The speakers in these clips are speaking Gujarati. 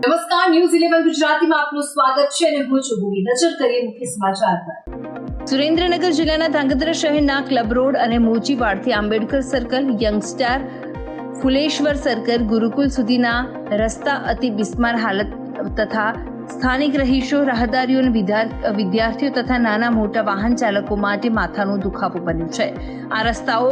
નમસ્કાર ન્યૂઝ ઇલેવન ગુજરાતીમાં આપનું સ્વાગત છે અને હું છું ભૂમિ. નજર કરીએ મુખ્ય સમાચાર પર. સુરેન્દ્રનગર જિલ્લાના ધાંગધ્રા શહેરના ક્લબ રોડ અને મોચીવાડથી Ambedkar circle, Youngstar Fuleshwar circle, Gurukul સુધીના રસ્તા અતિ બિસ્માર હાલત તથા સ્થાનિક રહીશો, રાહદારીઓ અને વિદ્યાર્થીઓ તથા નાના મોટા વાહન ચાલકો માટે માથાનો દુખાવો બન્યું છે. આ રસ્તાઓ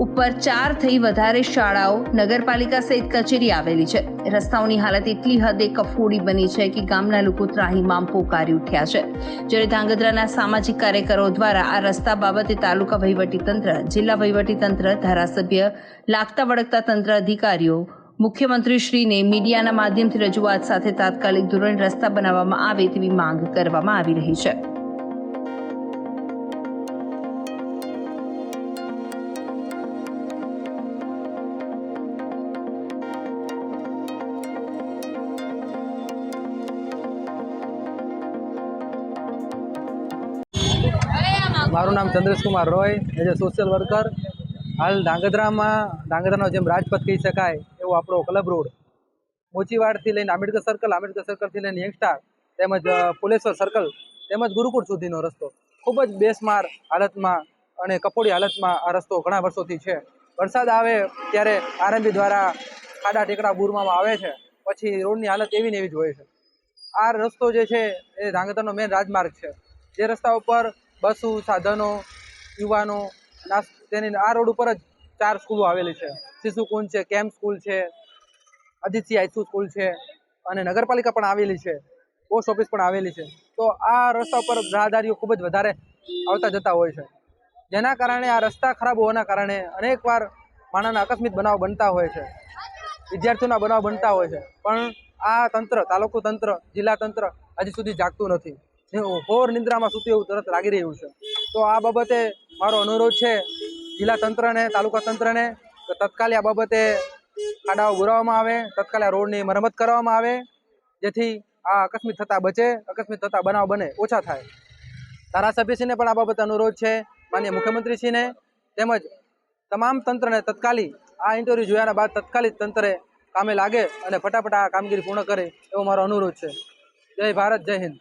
ઉપર ચાર થઈ વધારે શાળાઓ નગરપાલિકા સહિત કચેરી આવેલી છે. રસ્તાઓની હાલત એટલી હદે કફોડી બની છે કે ગામના લોકો ત્રાહીમામ પોકારી ઉઠ્યા છે. જ્યારે ધાંગધ્રાના સામાજિક કાર્યકરો દ્વારા આ રસ્તા બાબતે તાલુકા વહીવટીતંત્ર જિલ્લા વહીવટીતંત્ર ધારાસભ્ય, લાગતા વળગતા તંત્ર અધિકારીઓ, મુખ્યમંત્રીશ્રીને મીડિયાના માધ્યમથી રજૂઆત સાથે તાત્કાલિક ધોરણે રસ્તા બનાવવામાં આવે તેવી માંગ કરવામાં આવી રહી છે. મારું નામ Chandreshkumar Roy, as a social worker હાલ ડાંગધ્રામાં, ડાંગધ્રાનો જેમ રાજપથ કહી શકાય, એવો આપણો ક્લબ રોડ મોચીવાડથી લઈને આંબેડકર સર્કલ આંબેડકર સર્કલથી લઈને યંગસ્ટાર તેમજ પુલેશ્વર સર્કલ તેમજ ગુરુકુળ સુધીનો રસ્તો. ખૂબ જ બેસમાર હાલતમાં અને કપોડી હાલતમાં આ રસ્તો ઘણા વર્ષોથી છે. વરસાદ આવે ત્યારે આરએમબી દ્વારા ખાડા ટેકડા બૂરવામાં આવે છે, પછી રોડની હાલત એવી ને એવી જ હોય છે. આ રસ્તો જે છે એ ધાંગધ્રાનો મેન રાજમાર્ગ છે. જે રસ્તા ઉપર બસો સાધનો, યુવાનો તેની, આ રોડ ઉપર જ ચાર સ્કૂલો આવેલી છે. શિશુકુંજ છે કેમ્પ સ્કૂલ છે આદિત્ય આઈસુ સ્કૂલ છે અને નગરપાલિકા પણ આવેલી છે, પોસ્ટ ઓફિસ પણ આવેલી છે. તો આ રસ્તા ઉપર રાહદારીઓ ખૂબ જ વધારે આવતા જતા હોય છે. જેના કારણે આ રસ્તા ખરાબ હોવાના કારણે અનેકવાર માણાના આકસ્મિક બનાવ બનતા હોય છે. વિદ્યાર્થીઓના બનાવ બનતા હોય છે. પણ આ તંત્ર, તાલુકુ તંત્ર, જિલ્લા તંત્ર હજી સુધી જાગતું નથી. જે ઘોર નિંદ્રામાં સૂતું એવું તરત લાગી રહ્યું છે. તો આ બાબતે મારો અનુરોધ છે, જિલ્લા તંત્રને, તાલુકા તંત્રને, કે તત્કાલે આ બાબતે ખાડાઓ બુરાવવામાં આવે, તત્કાલે રોડની મરમત કરવામાં આવે, જેથી આ અકસ્મિત થતા બચે, અકસ્મિત થતા બનાવ બને, ઓછા થાય. ધારાસભ્યશ્રીને પણ આ બાબતે અનુરોધ છે, માન્ય મુખ્યમંત્રીશ્રીને, તેમજ તમામ તંત્રને તત્કાલી આ ઇન્ટરવ્યૂ જોયાના બાદ તત્કાલિક તંત્રે કામે લાગે અને ફટાફટ આ કામગીરી પૂર્ણ કરે એવો મારો અનુરોધ છે. જય ભારત, જય હિન્દ.